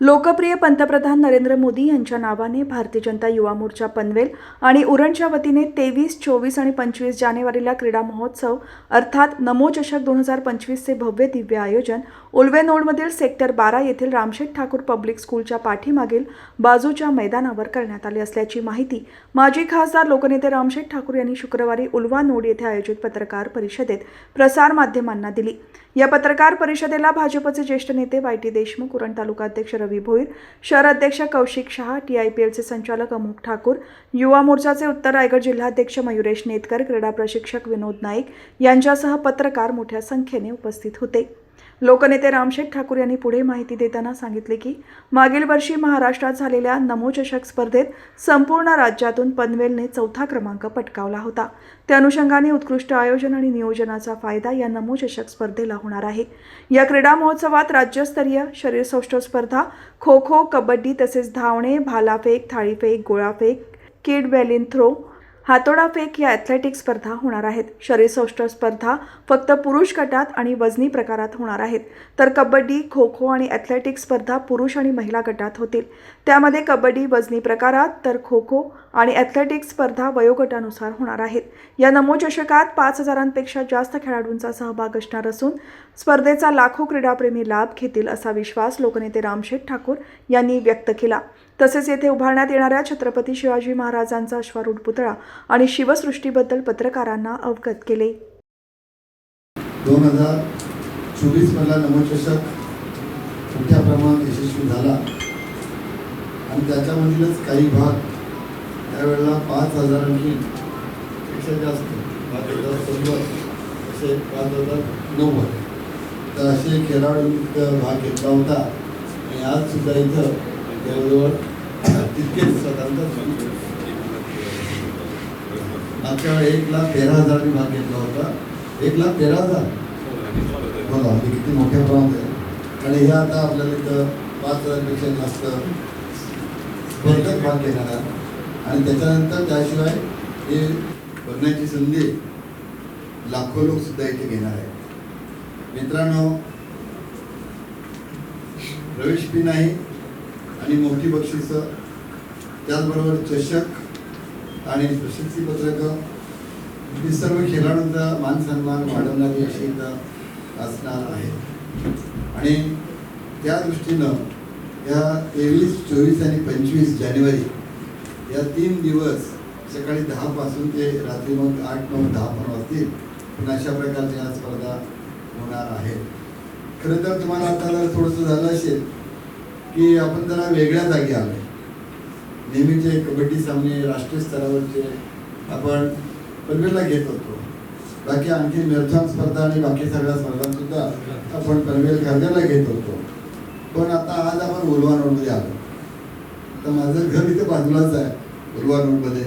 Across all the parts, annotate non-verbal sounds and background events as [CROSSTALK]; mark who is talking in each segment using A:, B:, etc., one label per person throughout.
A: लोकप्रिय पंतप्रधान नरेंद्र मोदी यांच्या नावाने भारतीय जनता युवा मोर्चा पनवेल आणि उरणच्या वतीने तेवीस चोवीस आणि पंचवीस जानेवारीला क्रीडा महोत्सव अर्थात नमोचषक दोन हजार पंचवीसचे भव्य दिव्य आयोजन उल्वेनोडमधील सेक्टर बारा येथील रामशेठ ठाकूर पब्लिक स्कूलच्या पाठीमागील बाजूच्या मैदानावर करण्यात आली असल्याची माहिती माजी खासदार लोकनेते रामशेठ ठाकूर यांनी शुक्रवारी उल्वा नोड येथे आयोजित पत्रकार परिषदेत प्रसारमाध्यमांना दिली. या पत्रकार परिषदेला भाजपचे ज्येष्ठ नेते वाय टी देशमुख उरण तालुकाध्यक्ष रवी भोईर शहर अध्यक्ष Kaushik Shah T I P एलचे संचालक अमुक ठाकूर युवा मोर्चाचे उत्तर रायगड जिल्हाध्यक्ष मयुरेश नेतकर क्रीडा प्रशिक्षक विनोद नाईक यांच्यासह पत्रकार मोठ्या संख्येने उपस्थित होते. लोकनेते रामशेठ ठाकूर यांनी पुढे माहिती देताना सांगितले की मागील वर्षी महाराष्ट्रात झालेल्या नमो चषक स्पर्धेत संपूर्ण राज्यातून पनवेलने चौथा क्रमांक पटकावला होता. त्या अनुषंगाने उत्कृष्ट आयोजन आणि नियोजनाचा फायदा या नमो चषक स्पर्धेला होणार आहे. या क्रीडा महोत्सवात राज्यस्तरीय शरीरसौष्ठव स्पर्धा खो खो कबड्डी तसेच धावणे भालाफेक थाळीफेक गोळाफेक किड बॅलिन थ्रो हातोडा फेक या ॲथलेटिक स्पर्धा होणार आहेत. शरीरसौष्ठव स्पर्धा फक्त पुरुष गटात आणि वजनी प्रकारात होणार आहेत. तर कबड्डी खो खो आणि ॲथलेटिक स्पर्धा पुरुष आणि महिला गटात होतील. त्यामध्ये कबड्डी वजनी प्रकारात तर खो खो आणि ॲथलेटिक स्पर्धा वयोगटानुसार होणार आहेत. या नमोचषकात पाच हजारांपेक्षा जास्त खेळाडूंचा सहभाग असणार असून स्पर्धेचा लाखो क्रीडाप्रेमी लाभ घेतील असा विश्वास लोकनेते रामशेठ ठाकूर यांनी व्यक्त केला. तसेच येथे उभारण्यात येणाऱ्या छत्रपती शिवाजी महाराजांचा अश्वारूढ पुतळा आणि शिवसृष्टीबद्दल पत्रकारांना अवगत केले.
B: दोन हजार चोवीसमधला नमोचषक मोठ्या प्रमाणात यशस्वी झाला. आणि त्याच्यामधीलच काही भाग त्यावेळेला पाच हजारांची पेक्षा जास्त पाच हजार शंभर असे पाच हजार नव्वद. तर असे खेळाडू भाग घेतला होता. आणि आज सुद्धा इथं जवळजवळ तितकेच स्वतंत्र मागच्या एक लाख तेरा हजारांनी भाग घेतला होता. एक लाख तेरा हजार. बघा म्हणजे किती मोठ्या प्रमाणात आहे. आणि हे आता आपल्याला इथं पाच हजारपेक्षा जास्त स्पर्धक भाग घेणार आहे आणि त्याच्यानंतर त्याशिवाय हे बघण्याची संधी लाखो लोक सुद्धा इथे घेणार आहे मित्रांनो प्रवेश फी नाही आणि मोठी बक्षिस त्याचबरोबर चषक आणि प्रशस्तीपत्रकं ही सर्व खेळाडूंचा मान सन्मान वाढवणारी अशी इथं असणार आहे. आणि त्या दृष्टीनं या तेवीस चोवीस आणि पंचवीस जानेवारी या तीन दिवस सकाळी दहापासून ते रात्री मग आठ नऊ दहा पण वाजतील पण अशा प्रकारच्या या स्पर्धा होणार आहेत. खरं तर तुम्हाला आता जर थोडंसं झालं असेल की आपण जरा वेगळ्या जागी आलो नेहमीचे कबड्डी सामने राष्ट्रीय स्तरावरचे आपण पनवेलला घेत होतो. बाकी आणखी मॅरेथॉन स्पर्धा आणि बाकी सगळ्या स्पर्धांसुद्धा आपण पनवेल खारघरला घेत होतो. पण आता आज आपण उलवानमध्ये आलो तर माझं घर इथं बाजूलाच आहे उलवा रोडमध्ये.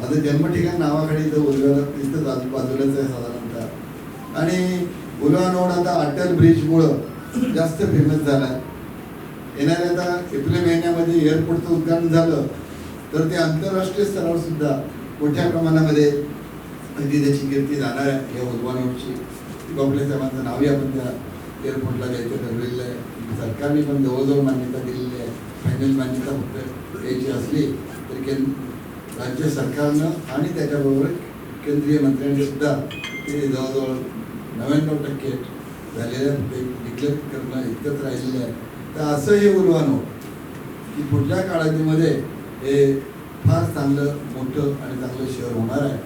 B: माझं जन्म ठिकाण नावाकडे इथं उलव्याला इथं बाजूलाच आहे साधारणतः. आणि उलवा रोड आता अटल ब्रिजमुळं जास्त फेमस झाला आहे. येणाऱ्या आता एप्रिल महिन्यामध्ये एअरपोर्टचं उद्घाटन झालं तर ते आंतरराष्ट्रीय स्तरावर सुद्धा मोठ्या प्रमाणामध्ये अगदी त्याची कीर्ती जाणार आहे या उद्वानोटची गोखले साहेबांचं नावही आपण त्या एअरपोर्टला द्यायचं ठरलेलं आहे. सरकारने पण जवळजवळ मान्यता दिलेली आहे. फायनल मान्यता फक्त द्यायची असली तरी केंद्र राज्य सरकारनं आणि त्याच्याबरोबर केंद्रीय मंत्र्यांनी सुद्धा ते जवळजवळ नव्याण्णव टक्के झालेल्या डिक्लेअर करणं इतकंच राहिलेलं आहे. तर असं हे उलवानो की पुढच्या काळामध्ये हे फार चांगलं मोठं आणि चांगलं शहर होणार आहे.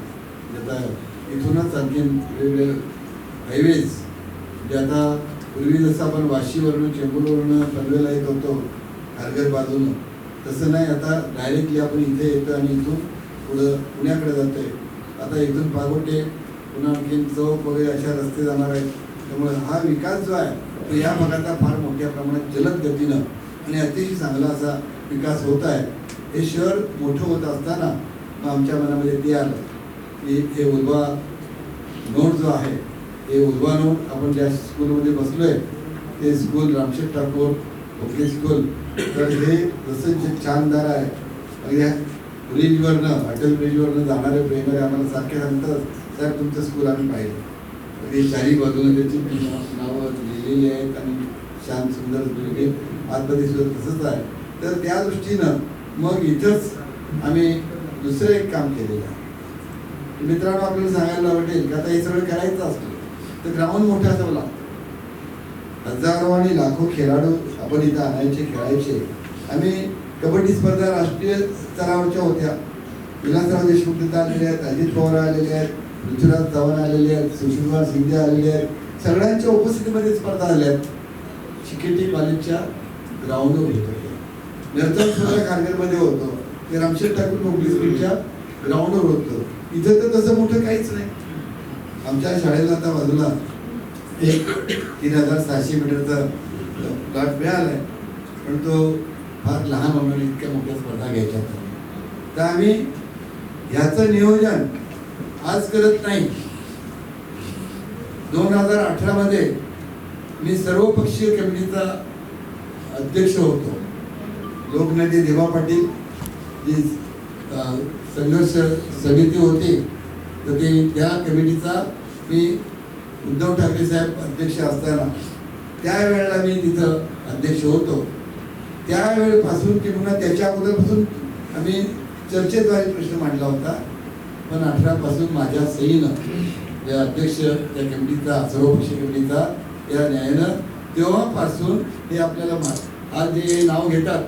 B: ज्याचा इथूनच आणखीन वेगवेगळे हायवेज जे आता पूर्वी जसं आपण वाशीवरून चेंबूरवरून पनवेला येत होतो खारघर बाजूनं. तसं नाही आता डायरेक्टली आपण इथे येतो आणि इथून पुढं पुण्याकडे जातोय. आता इथून पागोटे पुन्हा आणखीन चौक वगैरे अशा रस्ते जाणार आहेत. त्यामुळे हा विकास जो आहे तो या भागाचा फार मोठ्या प्रमाणात जलद गतीनं आणि अतिशय चांगला असा विकास होत आहे. हे शहर मोठं होत असताना मग आमच्या मनामध्ये ते आलं की हे उद्वा नोट जो आहे हे उद्वा नोट आपण ज्या स्कूलमध्ये बसलो आहे ते स्कूल रामशेठ ठाकूर उपदेश स्कूल तर हे जसं जे छानदार आहे अगदी ब्रिजवरनं अटल ब्रिजवरनं जाणारे प्रेमरे आम्हाला सारखे सांगतात साहेब तुमचं स्कूल आम्ही पाहिलं. अगदी चारी बाजूने त्याची नावं लिहिलेली आहेत आणि छान सुंदर वेगळे आतमध्ये सुद्धा तसंच आहे. तर त्या दृष्टीनं मग इथंच आम्ही दुसरं एक काम केलेलं आहे. मित्रांनो आपल्याला सांगायला आवडेल की आता हे सगळं करायचं असतो. तर ग्राउंड मोठं असावं लागतं. हजारो आणि लाखो खेळाडू आपण इथं आणायचे खेळायचे. आम्ही कबड्डी स्पर्धा राष्ट्रीय स्तरावरच्या होत्या. विलासराव देशमुख तिथं आलेले आहेत अजित पवार आलेले आहेत पृथ्वीराज चव्हाण आलेले आहेत सुशीलकुमार शिंदे आलेले आहेत. सगळ्यांच्या उपस्थितीमध्ये स्पर्धा आल्या आहेत. शिकेटी कॉलेजच्या ग्राउंडवर होतो नर्तन सुद्धा कारगिलमध्ये होतो. ते रामशेठ ठाकूर मोगली स्कूलच्या ग्राउंडवर होतं. इथं तर तसं मोठं काहीच नाही. आमच्या शाळेला आता बाजूला एक तीन हजार सहाशे मीटरचा प्लॉट मिळाला आहे पण तो फार लहान होणार इतक्या मोठ्या स्पर्धा घ्यायच्या तर आम्ही ह्याचं नियोजन आज करत नाही. दोन हजार अठरामध्ये मी सर्वपक्षीय कमिटीचा अध्यक्ष होतो. लोकनेते देवा पाटील जी संघर्ष समिती होती. तर ते त्या कमिटीचा मी उद्धव ठाकरे साहेब अध्यक्ष असताना त्यावेळेला मी तिथं अध्यक्ष होतो. त्यावेळेपासून किंवा त्याच्या अगोदरपासून आम्ही चर्चेद्वारे प्रश्न मांडला होता पण अठरापासून माझ्या सहीनं या अध्यक्ष त्या कमिटीचा सर्वपक्षीय कमिटीचा या न्यायानं तेव्हापासून हे आपल्याला मा- आज जे नाव घेतात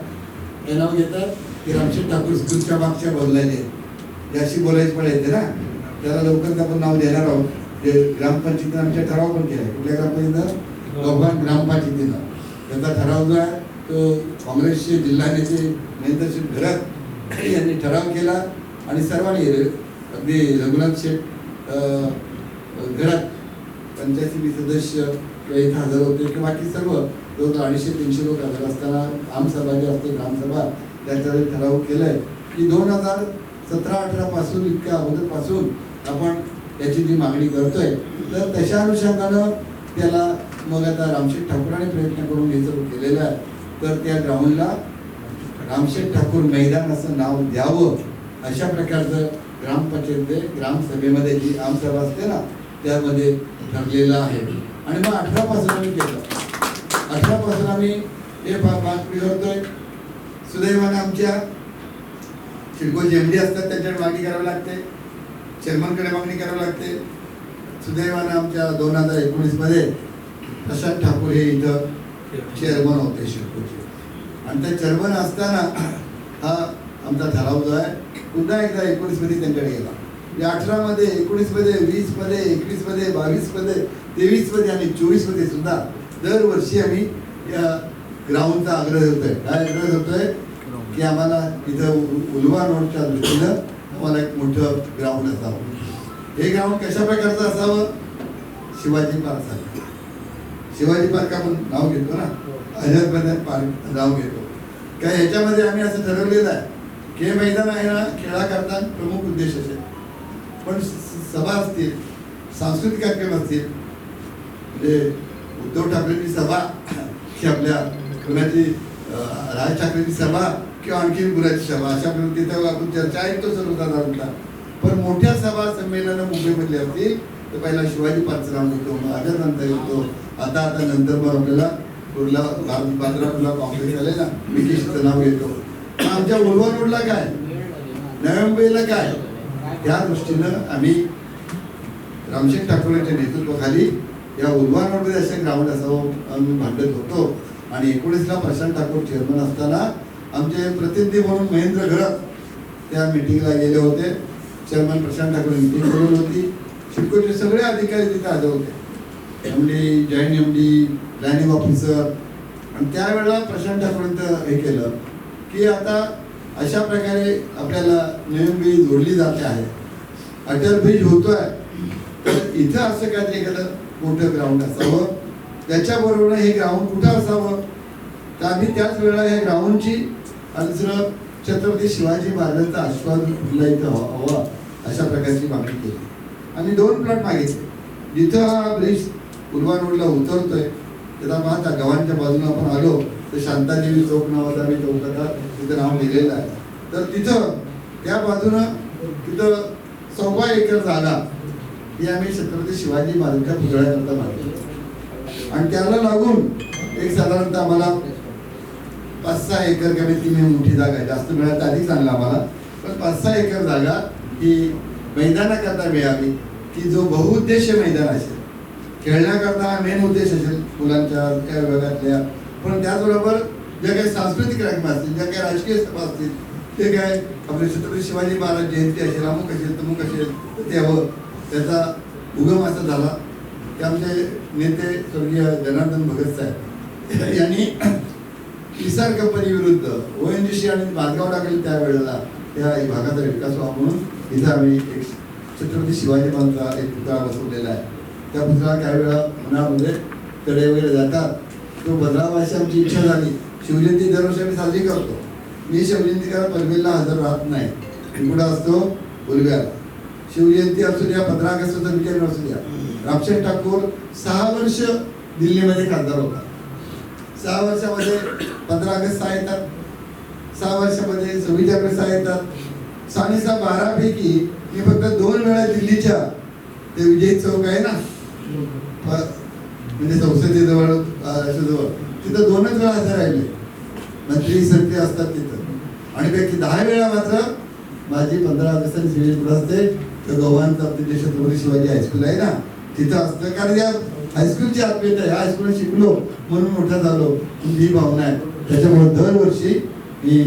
B: हे नाव घेतात ते रामशेठ ठाकूर स्कूलच्या मागच्या बोललेले याशी बोलायची पण येते ना? त्याला लवकरच आपण नाव देणार आहोत. जे ग्रामपंचायतीनं आमच्या ठराव पण केलाय कुठल्या ग्रामपंचायतीनं? गव्हाण ग्रामपंचायतीनं. त्याचा ठराव जो आहे तो काँग्रेसचे जिल्हा नेते महेंद्रसिंग घरात यांनी ठराव केला आणि सर्वांनी अगदी रघुनाथ शेठ घरात पंचायत सदस्य किंवा इथं हजर होते किंवा बाकी सर्व जवळ अडीचशे तीनशे लोक हजर असताना आमसभा जी असते ग्रामसभा त्याच्यावर ठराव केलाय. की दोन हजार सतरा अठरा पासून इतक्या अगोदरपासून आपण त्याची जी मागणी करतोय तर तशा अनुषंगानं त्याला मग आता रामशेठ ठाकूराने प्रयत्न करून हे सर्व केलेलं आहे तर त्या ग्राउंडला रामशेठ ठाकूर मैदान असं नाव द्यावं अशा प्रकारचं ग्रामपंचायत ग्रामसभेमध्ये जी आमसभा असते ना त्यामध्ये ठरलेलं आहे. आणि मग अठरापासून आम्ही केलं. अठरापासून आम्ही हे मागणी करतोय सुदैवाने आमच्या सिडको जेमडी असतात त्याच्यावर मागणी करावी लागते. चेअरमनकडे मागणी करावी लागते. सुदैवाने आमच्या दोन हजार एकोणीसमध्ये प्रशांत ठाकूर हे इथं चेअरमन होते शिरपूरचे. आणि त्या चेअरमन असताना हा आमचा ठराव जो आहे पुन्हा एकदा एकोणीसमध्ये त्यांच्याकडे गेला. म्हणजे अठरामध्ये एकोणीसमध्ये वीसमध्ये एकवीसमध्ये बावीसमध्ये तेवीसमध्ये आणि चोवीसमध्ये सुद्धा दरवर्षी आम्ही या ग्राउंडचा आग्रह धरतोय. काय आग्रह होतोय की आम्हाला इथं उलवा रोडच्या दृष्टीनं तुम्हाला एक मोठं ग्राउंड असावं. हे ग्राउंड कशा प्रकारचं असावं? शिवाजी पार्क सारखं शिवाजी पार्क आपण नाव घेतो ना? आझाद मैदान पार्क नाव घेतो. काय ह्याच्यामध्ये आम्ही असं ठरवलेलं आहे की हे मैदान आहे ना खेळाकरता प्रमुख उद्देश असेल पण स- सभा असतील सांस्कृतिक कार्यक्रम असतील म्हणजे उद्धव ठाकरेंची सभा [CLEARS THROAT] की आपल्या कुणाची राज ठाकरेंची सभा किंवा आणखी गुराची सभा अशा तिथं आपण चर्चा ऐकतो सर्वसाधारणतः. पण मोठ्या सभा संमेलनं मुंबईमधली असतील तर पहिला शिवाजी पाचराम होतो मग आझाद नंतर आता आता नंतर मग आपल्याला कुर्ला बांद्रापूरला कॉम्प्लेक्स आले ना विकेशचं नाव येतो. आमच्या उलवा रोडला काय? नव्या मुंबईला काय? त्या दृष्टीनं आम्ही रामशेठ ठाकूरांच्या नेतृत्वाखाली या उलवा रोडमध्ये असं ग्राउंड असावं आम्ही भांडत होतो. आणि एकोणीसला प्रशांत ठाकूर चेअरमन असताना आमचे प्रतिनिधी म्हणून महेंद्र घरत त्या मिटिंगला गेले होते. चेअरमन प्रशांत ठाकूर मिटिंग करून होती. शिडकोचे सगळे अधिकारी तिथे आले होते. M D joint M D planning officer आणि त्यावेळेला प्रशांत ठाकूरांचं हे केलं की आता अशा प्रकारे आपल्याला नवीन ब्रिज जोडली जाते आहे. अटल ब्रिज होतोय. तर इथं असं काहीतरी एखादं मोठं ग्राउंड असावं. त्याच्याबरोबर हे ग्राउंड कुठं असावं? तर आम्ही त्याच वेळेला या ग्राउंडची आणि दुसरं छत्रपती शिवाजी महाराजांचा आश्वाद कुठला इथं हवा हवा अशा प्रकारची मागणी केली. आणि दोन प्लॉट मागितले. जिथं हा ब्रिज उर्वा रोडला उतरतोय त्याला पाहता गव्हाणच्या बाजूला आपण आलो तर शांतादेवी चौक नावाचा आम्ही चौकाचा तिथं नाव लिहिलेलं आहे. तर तिथं त्या बाजूनं तिथं सव्वा एकर जागा ही आम्ही छत्रपती शिवाजी महाराजांच्या पुतळ्याकरता मागतो आणि त्याला लागून एक साधारणतः आम्हाला पाच सहा एकर कमीत कमी मोठी जागा आहे. जास्त मिळालं आधी अधिक चांगलं आम्हाला. पण पाच सहा एकर जागा ही मैदानाकरता मिळावी. की जो बहुउद्देशीय मैदान असेल. खेळण्याकरता हा मेन उद्देश असेल मुलांच्या त्या विभागातल्या. पण त्याचबरोबर ज्या काही सांस्कृतिक कार्यक्रम असतील ज्या काही राजकीय सभा असतील ते काय आपले छत्रपती शिवाजी महाराज जयंती असेल अमुक असेल तमुक असेल तर ते हवं. त्याचा उगम असा झाला. ते आमचे नेते स्वर्गीय जनार्दन भगत साहेब. यांनी किसान कंपनी विरुद्ध ओ एन जी सी आणि मार्गाव टाकले त्यावेळेला त्या भागाचा विकास व्हावा म्हणून इथं आम्ही एक छत्रपती शिवाजी महाराजांचा एक पुतळा बसवलेला आहे. त्या पुतळा काही वेळा मनामध्ये कडे वगैरे जातात. तो बदलावायची आमची इच्छा झाली. शिवजयंती दरवर्षी आम्ही साजरी करतो. मी शिवजयंती करा पनवेलला हजर राहत नाही. मी कुठं असतो? उलव्याला शिवजयंती असू द्या पंधरा ऑगस्ट विचार असू द्या. रामशेठ ठाकूर सहा वर्ष दिल्लीमध्ये खासदार होता. सहा वर्षामध्ये पंधरा ऑगस्ट सहा येतात. सहा वर्षामध्ये सव्वीस ऑगस्ट सहा येतात. सहा आणि सहा बारा पैकी मी फक्त दोन वेळा दिल्लीच्या ते विजय चौक आहे ना? म्हणजे संसदेजवळ जवळ तिथं दोनच वेळा हजर राहिले. मंत्री संत्री असतात तिथं. आणि पैकी दहा वेळा मात्र माझी पंधरा ऑगस्ट आणि असते. तर गव्हाणचं आपले छत्रपती शिवाजी हायस्कूल आहे ना? तिथं असतं. कारण या हायस्कूलची आत्मीयता आहे. हायस्कूल शिकलो म्हणून मोठा झालो. ही भावना आहे. त्याच्यामुळे दरवर्षी मी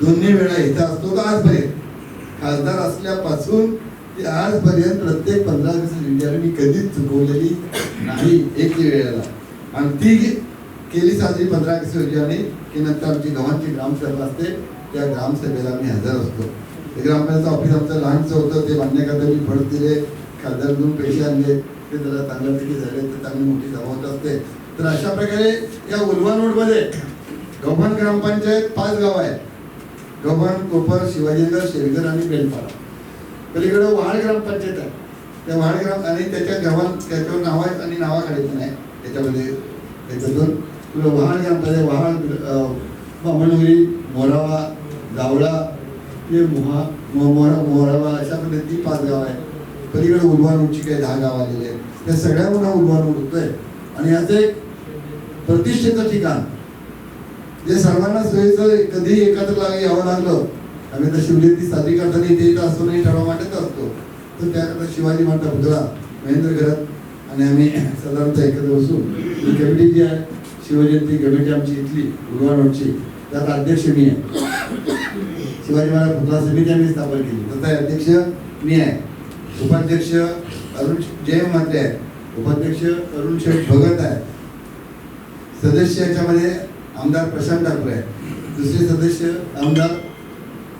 B: दोन्ही वेळा इथं असतो तर आजपर्यंत? खासदार असल्यापासून ते आजपर्यंत प्रत्येक पंधरा दिवस विद्यार्थी मी कधीच चुकवलेली नाही एक वेळेला. आणि ती केली साजरी पंधरा ऑगस्ट रोजी की नंतर आमची गावांची ग्रामसभा असते. त्या ग्रामसभेला मी हजर असतो. ते ग्रामपंचायत ऑफिस आमचं लहानचं होतं. ते बांधण्याकरता मी फड दिले. खासदार दोन पैसे आणले. ते जरा चांगल्यापैकी झाले तर चांगली मोठी सभा होत असते. तर अशा प्रकारे या उलवा रोडमध्ये गव्हाण ग्रामपंचायत पाच गाव आहेत. गव्हाण कोपर शिवाजीनगर शेरगर आणि बेलपाडा पलीकडे वहाड ग्रामपंचायत आहे. त्या वहाड ग्राम आणि त्याच्या गव्हाण त्याच्यावर नाव आहेत आणि नावाखाली पण आहे. त्याच्यामध्ये त्याच्यातून वहाड ग्रामपंचायत वहाड बामणगिरी मोरावा जावळा हे मोहा मो- मोरा मोरावा अशा पद्धती पाच गाव आहेत. पलीकडे उलवान उंची काही दहा गाव आलेले आहेत. त्या सगळ्याहून हा उलवान होतोय. आणि याचं एक प्रतिष्ठेचं ठिकाण. जे सर्वांना सोयीचं कधी एकत्र लाग यावं लागलं आम्ही तर शिवजयंती साजरी करताना इथे येत असतो नाही ठरवा वाटत असतो. तर त्याकरता शिवाजी माता पुतळा महेंद्र घरात आणि आम्ही साधारणतः एकत्र बसून ही कमिटी जी आहे शिवजयंती कमिटी आमची इथली उलवानोडची त्यात अध्यक्ष मी आहे. शिवाजी महाराज पुतळा समिती आम्ही स्थापन केली. तसा अध्यक्ष मी आहे. उपाध्यक्ष अरुण जय म्हात्रे आहे उपाध्यक्ष अरुण शेठ भगत आहे सदस्य याच्यामध्ये आमदार प्रशांत ठाकरे आहे दुसरे सदस्य आमदार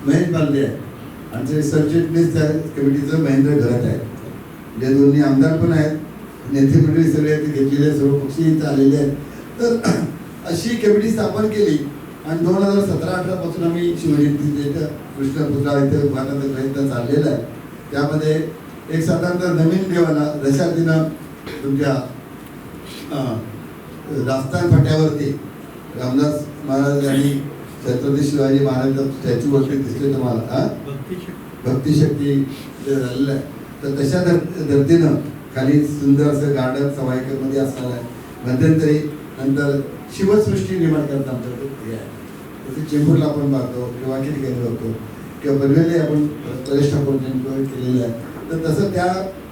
B: महेश बालदे आहे आमचे सरचिटणीस कमिटीचं महेंद्र घरात आहे जे दोन्ही आमदार पण आहेत. नेते मंडळी सगळे घेतलेले सर्व पक्षी इथं आलेले आहेत. तर [CLEARS THROAT] अशी कमिटी स्थापन केली आणि दोन हजार सतरा अठरा पासून आम्ही शिवजयंती कृष्णपुत्रा इथं उभारण्याचा प्रयत्न चाललेला आहे. त्यामध्ये एक साधारणतः नवीन देवाला दशार्थीनं तुमच्या राजस्थान फाट्यावरती रामदास महाराज यांनी छत्रपती शिवाजी महाराजांचा स्टॅच्यू वरती दिसले तुम्हाला हा? भक्तिशक्ती झालेलं आहे. तर तशा धर धर्तीनं खाली सुंदर असं गार्डन सवायकरमध्ये असणार आहे. मध्यंतरी नंतर शिवसृष्टी निर्माण करता आमच्याकडे आहे. तसे चेंबूरला आपण पाहतो किंवा ठिकाणी बघतो किंवा पनवेलला आपण परेश ठाकूर केलेलं आहे. तर तसं त्या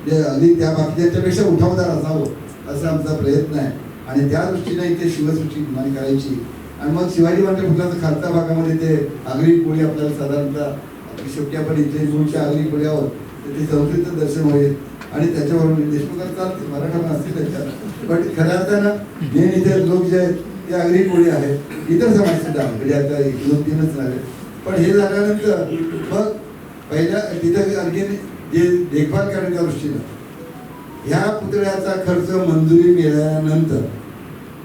B: जे अगदी त्या बाकीच्यापेक्षा उठावदार असावं असा आमचा प्रयत्न आहे. आणि त्या दृष्टीने इथे शिवसृष्टी निर्माण करायची. आणि मग शिवाजी महाराज फुलाचं खालच्या भागामध्ये ते आगरी कोळी आपल्याला साधारणतः शेवटी आपण इथे मूळच्या आगरी कोळ्यावर तिथे संस्कृतचं दर्शन होईल. आणि त्याच्यावरून देशमुखात चालतील मराठा पण असतील त्याच्यात. पण खऱ्या अर्थानं मेन इथे लोक जे आहेत ते आगरी कोळी आहेत. इतर समाज सुद्धा म्हणजे आता एक दोन तीनच नव्हे पण हे झाल्यानंतर मग पहिल्या तिथे आणखी जे देखभाल करण्याच्या दृष्टीनं. ह्या पुतळ्याचा खर्च मंजुरी मिळाल्यानंतर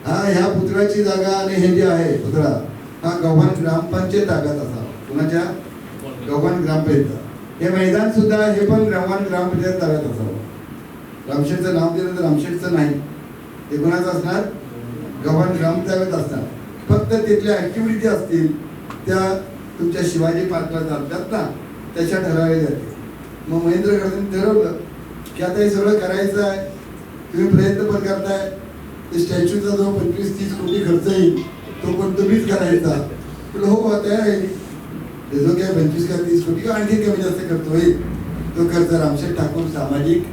B: हा ह्या पुतळ्याची जागा आणि हे जे आहे पुतळा हा गव्हाण ग्रामपंचायत ताब्यात असावा. कुणाच्या? गव्हाण ग्रामपंचायत. हे मैदान सुद्धा हे पण गव्हाण ग्रामपंचायत ताब्यात असावं. रामशेठचं नाव दिलं तर रामशेठचं नाही. ते कुणाचं असणार? गव्हाण ग्राम ताब्यात असणार. फक्त तिथल्या ऍक्टिव्हिटी असतील त्या तुमच्या शिवाजी पार्कला जातात ना त्याच्या ठरवल्या जातील. मग महेंद्र गडकरींनी ठरवलं की आता हे सगळं करायचं आहे. तुम्ही प्रयत्न पण करताय. ते स्टॅच्यूचा जो पंचवीस तीस कोटी खर्च येईल तो पण तुम्हीच करायचा. तुला हो, हो तयार आहे. ते जो काय पंचवीस का तीस कोटी किंवा आणखी कमी जास्त खर्च होईल तो खर्च रामशेठ ठाकूर सामाजिक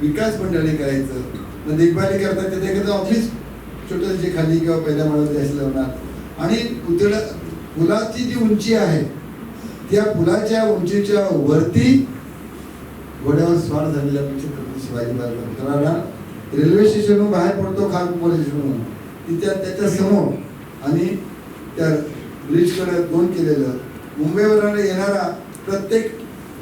B: विकास मंडळी करायचं. मग देखभाली करतात ते एखादं ऑफिस छोटं जे खाली किंवा पहिल्या माळावरती असलं होणार. आणि पुतळा पुलाची जी उंची आहे त्या पुलाच्या उंचीच्या वरती घोड्यावर स्वार झालेल्या छत्रपती शिवाजी महाराजांना रेल्वे स्टेशनहून बाहेर पडतो खान पोलीस स्टेशनहून तिच्या त्याच्यासमोर आणि त्या ब्रिजकडे दोन केलेलं मुंबईवर येणारा प्रत्येक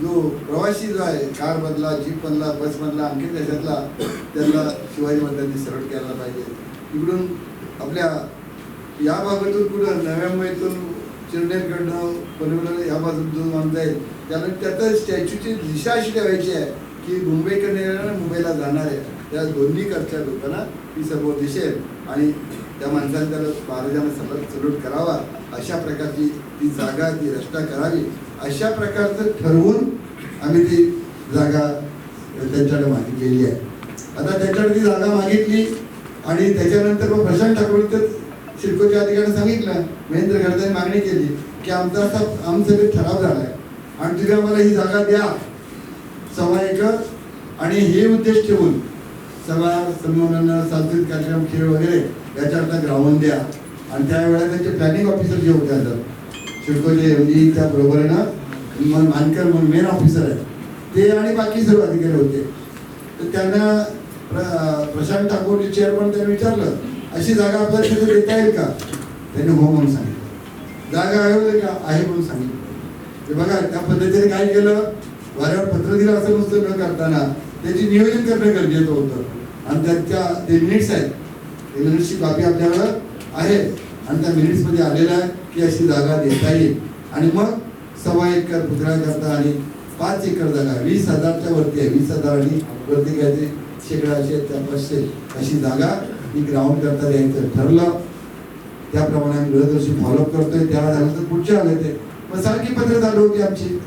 B: जो प्रवासी जो आहे कार मधला जीप मधला बस मधला आणखी देशातला त्यांना शिवाजी महाराजांनी सरळ केला पाहिजे. इकडून आपल्या याबाबतून कुठं पुढं नव्या मुंबईतून चिरनेरकडनं पनवेल ह्या बाजून जो माणूस जाईल त्याला त्याचं स्टॅच्यूची दिशा अशी ठेवायची आहे की मुंबईकडे येणार मुंबईला जाणार आहे. त्या दोन्ही कडच्या लोकांना ती सर्व दिसेल आणि त्या माणसाने त्याला महाराजांना सलग सलूट करावा अशा प्रकारची ती जागा ती रचना करावी. अशा प्रकारचं ठरवून आम्ही ती जागा त्यांच्याकडे मागितलेली आहे. आता त्यांच्याकडे ती जागा मागितली आणि त्याच्यानंतर मग प्रशांत ठाकूर तर शिडकोच्या अधिकाऱ्याने सांगितलं महेंद्र खडसेने मागणी केली की आमचा असा आमचं ठराव झालाय. आणि तुम्ही आम्हाला ही जागा द्या. सव्वा एकर आणि हे उद्देश ठेवून सभा संमेलन सांस्कृतिक कार्यक्रम खेळ वगैरे याच्याकरता ग्राउंड द्या. आणि त्यावेळेला त्यांचे प्लॅनिंग ऑफिसर जे होते आता शिडकोचे एमडी त्या आहे ना मानकर म्हणून मेन ऑफिसर आहे ते आणि बाकी सर्व अधिकारी होते. तर त्यांना प्रशांत ठाकूरचे चेअरमन त्यांनी विचारलं अशी जागा आपल्याला तिथे देता येईल का? त्यांनी हो म्हणून सांगितलं. जागा आहे का? आहे म्हणून सांगितलं. ते बघा त्या पद्धतीने काय केलं? वाऱ्यावर पत्र दिलं असं नुसतं न करताना त्याची नियोजन करणं गरजेचं होतं. आणि त्याच्या ते मिनिट्स आहेत. ते मिनिट्सची कॉपी आपल्याकडं आहे. आणि त्या मिनिट्समध्ये आलेलं आहे की अशी जागा देता येईल. आणि मग सव्वा एकर पुतळा करता आणि पाच एकर जागा वीस हजारच्या वरती आहे. वीस हजार आणि वरती काय ते शेकडा असे त्या पाचशे. अशी जागा मी ग्राउंड करता यायचं ठरलं. त्याप्रमाणे आम्ही दरवर्षी फॉलोअप करतोय. त्याला झालं तर पुढच्या आले ते. मग सारखी पत्र चालू होती आमची.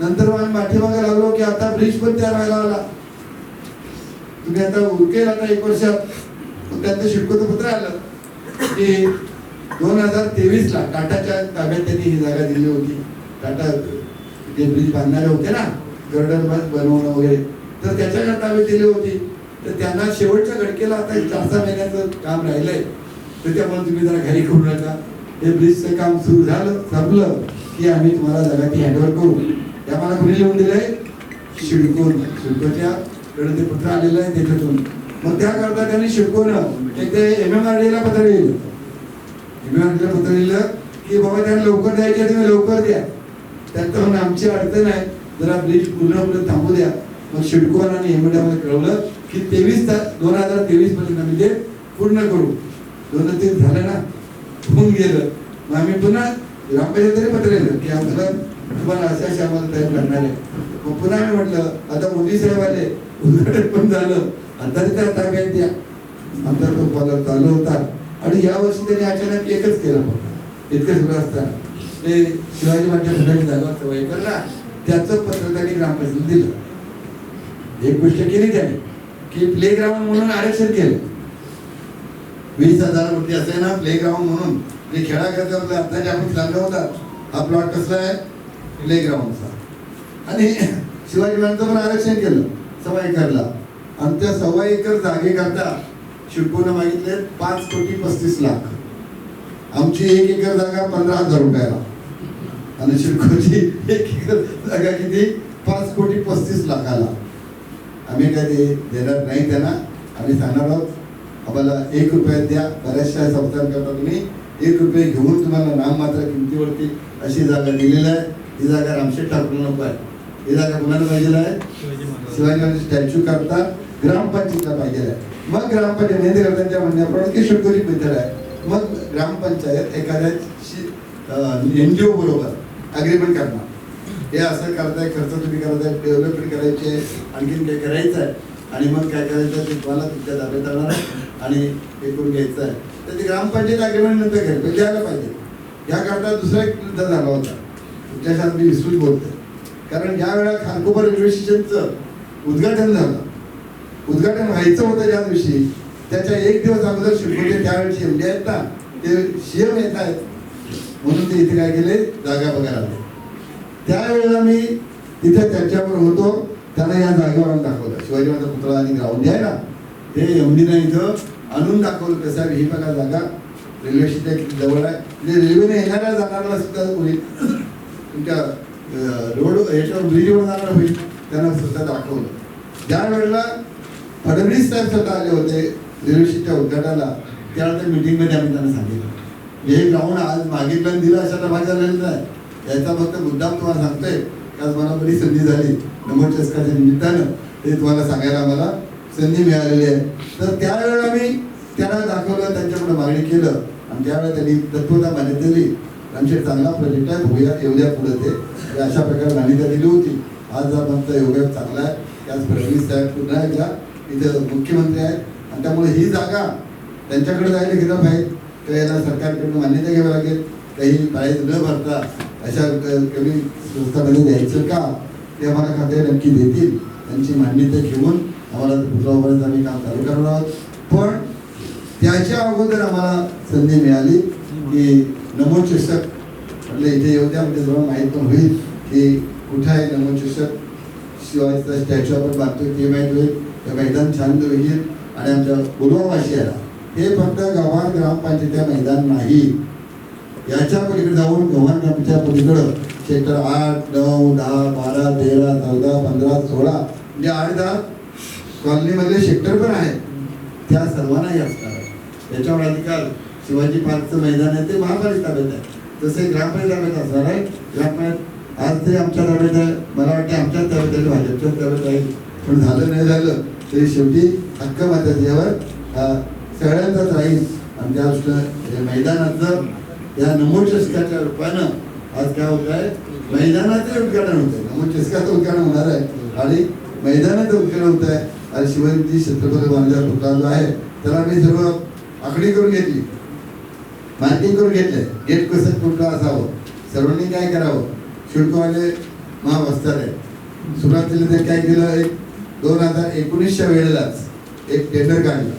B: नंतर मग आम्ही पाठीमागे लागलो की आता ब्रिज पण तयार व्हायला आला. तुम्ही आता उरकेल आता एक वर्षात. मग त्यांचं शिडकोचं पत्र आलं की दोन हजार तेवीस ला टाटाच्या ताब्यात त्यांनी ही जागा दिली होती. टाटा जे ब्रिज बांधणारे होते ना. गर्डन बनवणं वगैरे. तर त्याच्याकडे ताब्यात दिली होती. तर त्यांना शेवटच्या घडकेला आता एक चार सहा महिन्याचं काम राहिलंय. तर त्यामुळे तुम्ही जरा घरी करू नका. हे ब्रिजचं काम सुरू झालं संपलं की आम्ही तुम्हाला जागा ती हँडओव्हर करू. त्या मला कुणी लिहून दिलंय? शिडकोन शिडकोच्या कडे ते पत्र आलेलं आहे त्याच्यातून. मग त्याकरता त्यांनी शिडकोनं एक ते एम एम आर डीला पत्र लिहिलं. एम एम आर पत्र लिहिलं की बाबा त्यांना लवकर द्यायचे तुम्ही लवकर द्या. त्यात म्हणून आमची अडचण आहे जरा ब्रिज पूर्ण थांबू द्या. मग शिडकोन आणि एम एम कळवलं की तेवीस दोन हजार तेवीस पर्यंत आम्ही ते पूर्ण करू. दोन हजार तेवीस झालं ना होऊन गेलं. मग आम्ही पुन्हा ग्रामपंचायतीने पत्र लिहिलं की आम्हाला तुम्हाला अशा अशा आम्हाला तयार करणार आहे. मग पुन्हा आम्ही म्हटलं आता मोदी साहेब आले उद्घाटन पण झालं. आता तिथे आता काय द्या आमचा तो फॉलो चालू होता. आणि या वर्षी त्यांनी अचानक एकच केलं मग इतकं सगळं असताना. ते शिवाजी महाराज घराची जागा सवय ना त्याचं पत्र त्यांनी ग्रामपंचायतीला दिलं. एक गोष्ट केली त्याने. की प्ले ग्राउंड म्हणून आरक्षण केलं. वीस हजार वरती असे ना प्ले ग्राउंड म्हणून. जे खेळाकरता आपल्या आत्ताचे आपण चाललं होता हा प्लॉट कसला आहे? प्ले ग्राउंडचा आणि शिवाजी महाराजांचं पण आरक्षण केलं सव्वा एकरला. आणि त्या सव्वा एकर जागेकरता शिडकोनं मागितले पाच कोटी पस्तीस लाख. आमची एक एकर जागा पंधरा हजार रुपयाला. आणि शिडकोची एक एकर जागा किती? पाच कोटी पस्तीस लाखाला. आम्ही ते देणार नाही त्यांना. आम्ही सांगणार आहोत आम्हाला एक रुपयात द्या बऱ्याचशा संस्थांकरता तुम्ही एक रुपये घेऊन तुम्हाला नाममात्र किमतीवरती अशी जागा दिलेली आहे. ही जागा रामशेठ ठाकूर नको आहे. ही जागा कुणाला पाहिजे आहे? शिवाजी महाराज. स्टॅच्यू करता ग्रामपंचायतला पाहिजे आहे. मग ग्रामपंचायत नेते करतांच्या म्हणण्याप्रमाणे की शुल्कोची मेथड आहे. मग ग्रामपंचायत एखाद्या एन जी ओ बरोबर अग्रीमेंट करणार. हे असं करताय खर्च तुम्ही करताय डेव्हलपमेंट करायची आहे आणखीन काय करायचं आहे आणि मग काय करायचं? आहे ते तुम्हाला तुमच्या ताब्यात आणणार आणि हे करून घ्यायचं आहे. तर ते ग्रामपंचायत अग्रीमेंट नंतर घ्यायला पाहिजे द्यायला पाहिजे. याकरता दुसरा एक मुद्दा झाला होता. तुमच्याशी मी विसरून बोलतोय. कारण ज्या वेळा खानकोपर रेल्वे स्टेशनचं उद्घाटन झालं उद्घाटन व्हायचं होतं ज्या दिवशी त्याच्या एक दिवस अगोदर शिडकोचे त्यावेळेचे एमडी आहेत ना ते सीएम येत आहेत. म्हणून ते इथे काय केले? जागा बघायला आले. त्यावेळेला मी तिथे त्यांच्यावर होतो. त्यांना या जागेवर आणून दाखवलं. शिवाजी माझा पुतळा आणि ग्राउंड आहे ना हे एमडीनं इथं. आणून दाखवलं कसं आहे ही बघा जागा. रेल्वे स्टेशन जवळ आहे. म्हणजे रेल्वेने येणाऱ्या जाणाऱ्याला सुद्धा होईल तुमच्या रोड याच्यावर ब्रिजवर जाणार होईल. त्यांना सुद्धा दाखवलं. ज्या वेळेला फडणवीस साहेब स्वतः आले होते रेल्वे स्टेशनच्या उद्घाटनाला. त्यावेळेला त्या मीटिंगमध्ये आम्ही त्यांना सांगितलं. हे ग्राउंड आज मागितलं आणि दिलं अशा माझा झालेलं नाही याचा फक्त मुद्दाम तुम्हाला सांगतोय की आज मला बरी संधी झाली. नमो चस्काच्या निमित्तानं हे तुम्हाला सांगायला मला संधी मिळालेली आहे. तर त्यावेळेला मी त्यांना दाखवलं त्यांच्याकडे मागणी केलं. आणि त्यावेळेला त्यांनी तत्वता मान्यता दिली आमचे चांगला प्रोजेक्ट आहे होऊया येऊ द्या पुढे ते. अशा प्रकारे मान्यता दिली होती. आज आमचा योगायोग चांगला आहे त्याच फडणवीस साहेब पुन्हा एकदा इथं मुख्यमंत्री आहेत. आणि त्यामुळे ही जागा त्यांच्याकडे जायला गेलं पाहिजे तर याला सरकारकडून मान्यता घ्यावी लागेल. काही प्राईज न भरता अशा क- कमी संस्थांमध्ये द्यायचं का? ते आम्हाला खाते नक्की देतील. त्यांची मान्यता घेऊन आम्हाला पुतळापर्यंत आम्ही काम चालू करणार आहोत. पण त्याच्या अगोदर आम्हाला संधी मिळाली की नमो चषक म्हटलं इथे येऊ द्या म्हणजे जवळ माहीत पण होईल की कुठं आहे नमो चषक. शिवाजीचा स्टॅच्यू आपण बांधतो ते माहीत होईल. ते मैदान छान होईल आणि आमच्या पूर्ववासियाला हे फक्त गावात ग्रामपंचायत मैदान नाही. याच्या पलीकडे जाऊन गव्हाण पलीकडं सेक्टर आठ नऊ दहा बारा तेरा चौदा पंधरा सोळा. म्हणजे आठ दहा कॉलनीमधले सेक्टर पण आहेत त्या सर्वांनाही असणार त्याच्यावर अधिकार शिवाजी पार्कचं मैदान आहे ते महापालिका ताब्यात आहे. तसे ग्रामपंचायत ताब्यात असणार आहे ग्रामपंचायत आज ते आमच्या ताब्यात आहे. मला वाटतं आमच्याच ताब्यात आहे भाजपच्या ताब्यात आहे. पण झालं नाही झालं तरी शेवटी हक्क मात्र सगळ्यांचाच राहील. आणि त्या मैदानाचं या नमो चषकाच्या रूपानं आज काय होत आहे? मैदानाचे उद्घाटन होत आहे. नमो चषकाचं उद्घाटन होणार आहे. आणि मैदानाचं उद्घाटन होत आहे. आणि शिवाजी छत्रपती महाराजा पुतळा जो आहे. त्याला मी सर्व आखणी करून घेतली. मार्किंग करून घेतलंय गेट कसं कुठलं असावं? सर्वांनी काय करावं? शुल्कवाले महावस्तर आहे सुरुवातीला ते काय केलं? एक दोन हजार एकोणीसच्या वेळेलाच एक टेंडर काढलं.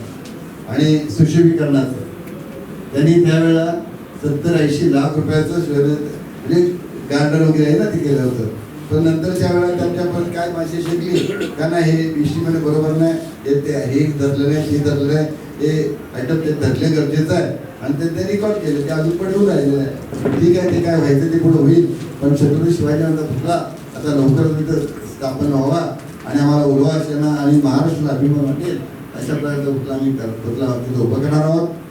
B: आणि सुशोभीकरणाचं. त्यांनी त्यावेळेला सत्तर ऐंशी लाख रुपयाचं शहर म्हणजे गार्डन वगैरे आहे ना ते केलं होतं. पण नंतरच्या वेळेला त्यांच्यापर्यंत काय माशी शिकली का नाही हे मध्ये बरोबर नाही. हे ते हे धरलं नाही हे धरलं नाही हे आयटम ते धरले गरजेचं आहे. आणि ते ते रेकॉर्ड केलं. ते अजून पण येऊन राहिलेलं आहे. ठीक आहे ते काय व्हायचं ते पुढे होईल. पण छत्रपती शिवाजी महाराज फुटला आता लवकरच तिथं स्थापन व्हावा. आणि आम्हाला उल्हास आणि महाराष्ट्राला अभिमान वाटेल. अशा प्रकारचा पुतळा आम्ही कर- पुतळा तिथं उभं करणार आहोत.